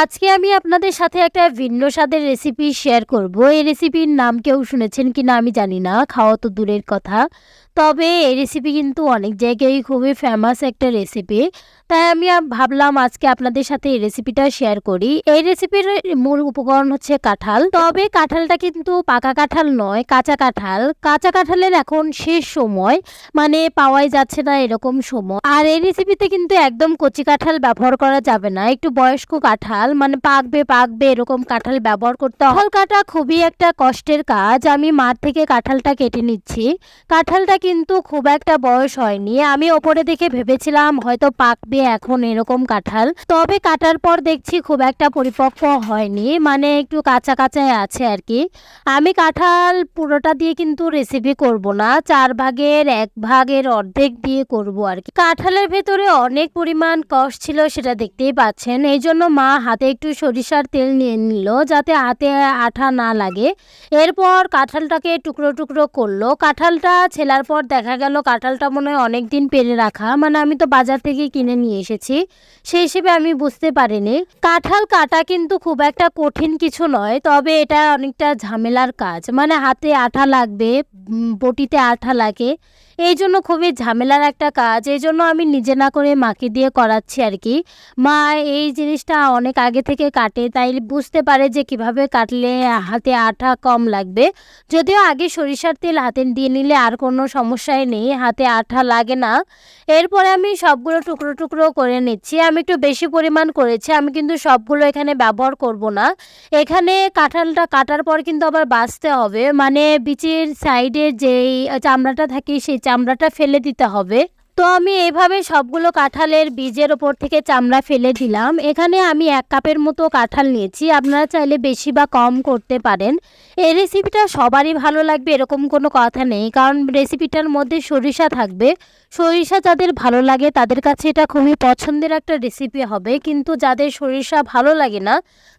আজকে আমি আপনাদের সাথে একটা ভিন্ন স্বাদের রেসিপি শেয়ার করব। এই রেসিপির নাম কেউ শুনেছেন কি না আমি জানি না, খাওয়া তো দূরের কথা। তবে এই রেসিপি কিন্তু অনেক জায়গায় খুবই ফেমাস একটা রেসিপি তাই আমি ভাবলাম আজকে আপনাদের সাথে এই রেসিপিটা শেয়ার করি। এই রেসিপির মূল উপকরণ হচ্ছে কাঁঠাল। তবে কাঁঠালটা কিন্তু পাকা কাঁঠাল নয়, কাঁচা কাঁঠাল। কাঁচা কাঁঠালের এখন শেষ সময় মানে পাওয়াই যাচ্ছে না এরকম সময়। আর এই রেসিপিতে কিন্তু একদম কচি কাঁঠাল ব্যবহার করা যাবে না। একটু বয়স্ক কাঁঠাল মানে পাকবে পাকবে, এরকম কাঁঠাল ব্যবহার করতে কাঁঠাল কাটা খুবই একটা কষ্টের কাজ। আমি মাঠ থেকে কাঁঠালটা কেটে নিচ্ছি। কাঁঠালটা কিন্তু খুব একটা বয়স হয়নি। আমি ওপরে দেখে ভেবেছিলাম হয়তো পাকবে এখন এরকম কাঁঠাল। তবে কাটার পর দেখছি খুব একটা পরিপক্ক হয়নি। মানে একটু কাঁচা কাঁচাই আছে আর কি। আমি কাঁঠাল পুরোটা দিয়ে কিন্তু রেসিপি করব না। চার ভাগের, এক ভাগের অর্ধেক দিয়ে করব আর কি। কাঁঠালের ভেতরে অনেক পরিমাণ কষ ছিল, সেটা দেখতেই পাচ্ছেন। এই জন্য মা একটু সরিষার তেল নিয়ে নিল যাতে হাতে আঠা না লাগে। এরপর কাঁঠালটাকে টুকরো টুকরো করল। কাঁঠালটা ছেলার পর দেখা গেল কাঁঠালটা মনে হয় অনেক দিন পেরে রাখা। মানে আমি তো বাজার থেকে কিনে নিয়ে এসেছি। সেই হিসেবে আমি বুঝতে পারিনি। কাঁঠাল কাটা কিন্তু খুব একটা কঠিন কিছু নয়, তবে এটা অনেকটা ঝামেলার কাজ। মানে হাতে আঠা লাগবে বটিতে আঠা লাগে। এই জন্য খুবই ঝামেলার একটা কাজ, এই জন্য আমি নিজে না করে মাকে দিয়ে করাচ্ছি আর কি। মা এই জিনিসটা অনেক আগে থেকে কাটে, তাই বুঝতে পারে যে কীভাবে কাটলে হাতে আঠা কম লাগবে। যদিও আগে সরিষার তেল হাতে দিয়ে নিলে আর কোনো সমস্যাই নেই, হাতে আঠা লাগে না। এরপরে আমি সবগুলো টুকরো টুকরো করে নিচ্ছি, আমি একটু বেশি পরিমাণ করেছি, আমি কিন্তু সবগুলো এখানে ব্যবহার করব না। এখানে কাঁঠালটা কাটার পর কিন্তু আবার বাঁচতে হবে মানে বিচের সাইডে যেই চামড়াটা থাকে সেই চামড়াটা ফেলে দিতে হবে। তো আমি এইভাবে সবগুলো কাঁঠালের বীজের ওপর থেকে চামড়া ফেলে দিলাম। এখানে আমি এক কাপের মতো কাঁঠাল নিয়েছি। আপনারা চাইলে বেশি বা কম করতে পারেন। এই রেসিপিটা সবারই ভালো লাগবে এরকম কোনো কথা নেই। কারণ রেসিপিটার মধ্যে সরিষা থাকবে। সরিষা যাদের ভালো লাগে তাদের কাছে এটা খুবই পছন্দের একটা রেসিপি হবে। কিন্তু যাদের সরিষা ভালো লাগে না,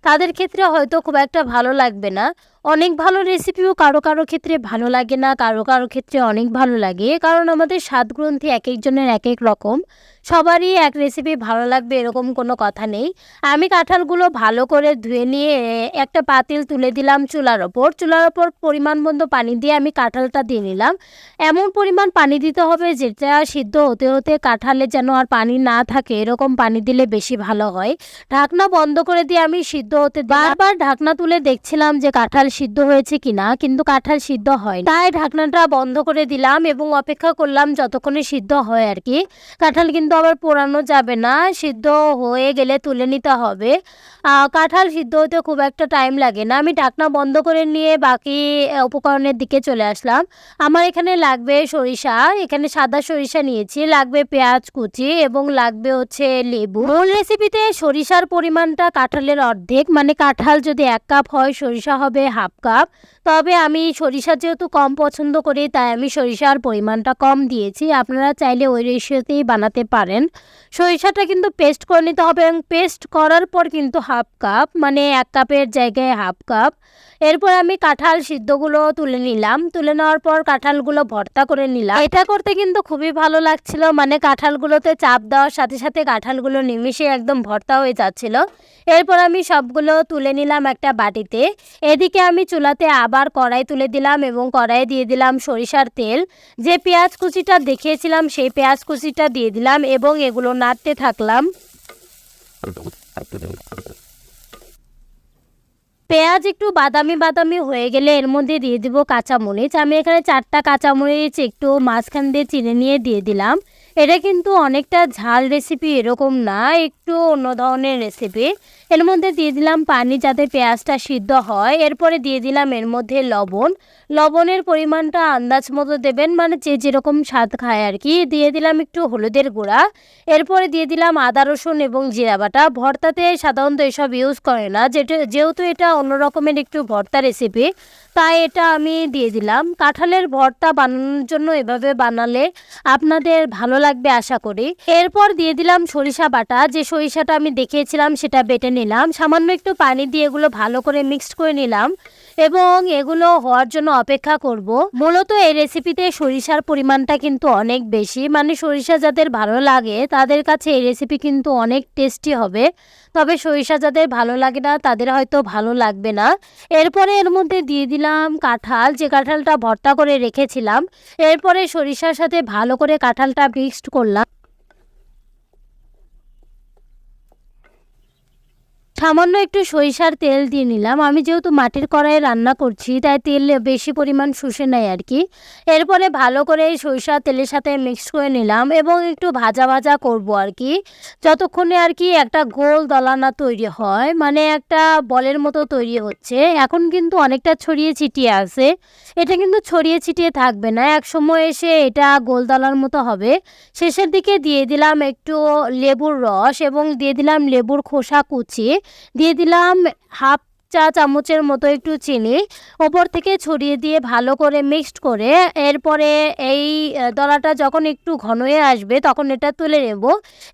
তাদের ক্ষেত্রে হয়তো খুব একটা ভালো লাগবে না। অনেক ভালো রেসিপিও কারও কারও ক্ষেত্রে ভালো লাগে না, কারও কারও ক্ষেত্রে অনেক ভালো লাগে। কারণ আমাদের স্বাদ গ্রন্থি এক একজনের এক এক রকম। সবারই এক রেসিপি ভালো লাগবে এরকম কোনো কথা নেই। আমি কাঁঠালগুলো ভালো করে ধুয়ে নিয়ে একটা পাতিল তুলে দিলাম চুলার ওপর। চুলার ওপর পরিমাণ মতো পানি দিয়ে আমি কাঁঠালটা দিয়ে নিলাম। এমন পরিমাণ পানি দিতে হবে যেটা সিদ্ধ হতে হতে কাঁঠালে যেন আর পানি না থাকে, এরকম পানি দিলে বেশি ভালো হয়। ঢাকনা বন্ধ করে দিয়ে আমি সিদ্ধ হতে বারবার ঢাকনা তুলে দেখছিলাম যে কাঁঠাল সিদ্ধ হয়েছে কিনা, কিন্তু কাঁঠাল সিদ্ধ হয় তাই ঢাকনাটা বন্ধ করে দিলাম এবং অপেক্ষা করলাম যতক্ষণে সিদ্ধ হয় আর কি। কাঁঠাল কিন্তু আবার পোড়ানো যাবে না, সিদ্ধ হয়ে গেলে তুলে নিতে হবে। কাঁঠাল সিদ্ধ হতে খুব একটা টাইম লাগে না। আমি ঢাকনা বন্ধ করে নিয়ে বাকি উপকরণের দিকে চলে আসলাম। আমার এখানে লাগবে সরিষা, এখানে সাদা সরিষা নিয়েছি, লাগবে পেঁয়াজ কুচি এবং লাগবে হচ্ছে লেবু। মূল রেসিপিতে সরিষার পরিমাণটা কাঁঠালের অর্ধেক মানে কাঁঠাল যদি এক কাপ হয়, সরিষা হবে হাফ কাপ। তবে আমি সরিষা যেহেতু কম পছন্দ করি, তাই আমি সরিষার পরিমাণটা কম দিয়েছি। আপনারা চাইলে ওই রেশিওতেই বানাতে পারেন সরিষাটা কিন্তু পেস্ট করে নিতে হবে এবং পেস্ট করার পর কিন্তু হাফ কাপ মানে এক কাপের জায়গায় হাফ কাপ এরপর আমি কাঁঠাল সিদ্ধগুলো তুলে নিলাম। তুলে নেওয়ার পর কাঁঠালগুলো ভর্তা করে নিলাম। এটা করতে কিন্তু খুবই ভালো লাগছিল। মানে কাঁঠালগুলোতে চাপ দেওয়ার সাথে সাথে কাঁঠালগুলো নিমিশে একদম ভর্তা হয়ে যাচ্ছিল। এরপর আমি সবগুলো তুলে নিলাম একটা বাটিতে। এদিকে আমি চুলাতে আবার কড়াই তুলে দিলাম এবং কড়াইয়ে দিয়ে দিলাম সরিষার তেল। যে পেঁয়াজ কুচিটা দেখিয়েছিলাম, সেই পেঁয়াজ কুচিটা দিয়ে দিলাম এবং এগুলো নাড়তে থাকলাম। পেঁয়াজ একটু বাদামি বাদামি হয়ে গেলে এর মধ্যে দিয়ে দেবো কাঁচামরিচ। আমি এখানে চারটা কাঁচামরিচ একটু মাঝখান দিয়ে চিনে নিয়ে দিয়ে দিলাম। এটা কিন্তু অনেকটা ঝাল রেসিপি এরকম না, একটু অন্য ধরনের রেসিপি এর মধ্যে দিয়ে দিলাম পানি যাতে পেঁয়াজটা সিদ্ধ হয়, এরপরে দিয়ে দিলাম এর মধ্যে লবণ। লবণের পরিমাণটা আন্দাজ মতো দেবেন মানে যে যেরকম স্বাদ খায় আর কি। দিয়ে দিলাম একটু হলুদের গুঁড়া, এরপরে দিয়ে দিলাম আদা, রসুন এবং জিরা বাটা। ভর্তাতে সাধারণত এসব ইউজ করে না, যেটা, যেহেতু এটা অন্য রকমের একটু ভর্তা রেসিপি তাই এটা আমি দিয়ে দিলাম। কাঁঠালের ভর্তা বানানোর জন্য এভাবে বানালে আপনাদের ভালো লাগবে আশা করি। এরপর দিয়ে দিলাম সরিষা বাটা। যে সরিষাটা আমি দেখিয়েছিলাম সেটা বেটে নিলাম। সামান্য একটু পানি দিয়ে এগুলো ভালো করে মিক্সড করে নিলাম। এবং এগুলো হওয়ার জন্য অপেক্ষা করব। মূলত এই রেসিপিতে সরিষার পরিমাণটা কিন্তু অনেক বেশি। মানে সরিষা যাদের ভালো লাগে, তাদের কাছে এই রেসিপি কিন্তু অনেক টেস্টি হবে। তবে সরিষা যাদের ভালো লাগে না, তাদের হয়তো ভালো লাগবে না। এরপরে এর মধ্যে দিয়ে দিলাম কাঁঠাল। যে কাঁঠালটা ভর্তা করে রেখেছিলাম, এরপরে সরিষার সাথে ভালো করে কাঁঠালটা মিক্সড করলাম। সামান্য একটু সরিষার তেল দিয়ে নিলাম। আমি যেহেতু মাটির কড়াইয়ে রান্না করছি, তাই তেল বেশি পরিমাণ শুষে নেয় আর কি। এরপরে ভালো করে সরিষার তেলের সাথে মিক্স করে নিলাম এবং একটু ভাজা ভাজা করব আর কি। যতক্ষণে আর কি একটা গোল দলানা তৈরি হয় মানে একটা বলের মতো তৈরি হচ্ছে, এখন কিন্তু অনেকটা ছড়িয়ে ছিটিয়ে আছে। এটা কিন্তু ছড়িয়ে ছিটিয়ে থাকবে না এক সময় এসে এটা গোল দলার মতো হবে। শেষের দিকে দিয়ে দিলাম একটু লেবুর রস এবং দিয়ে দিলাম লেবুর খোসা কুচি। দিয়ে দিলাম হাফ চা চামচের মতো একটু চিনি। ওপর থেকে ছড়িয়ে দিয়ে ভালো করে মিক্সড করে এরপরে এই দলাটা যখন একটু ঘন হয়ে আসবে তখন এটা তুলে নেব।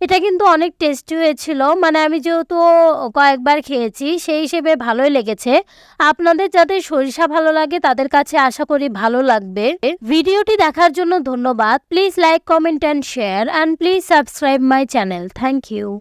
এটা কিন্তু অনেক টেস্টি হয়েছিল। মানে আমি যেহেতু কয়েকবার খেয়েছি, সেই হিসেবে ভালোই লেগেছে। আপনাদের যাদের সরিষা ভালো লাগে তাদের কাছে আশা করি ভালো লাগবে। ভিডিওটি দেখার জন্য ধন্যবাদ। Please like comment and share and please subscribe my channel thank you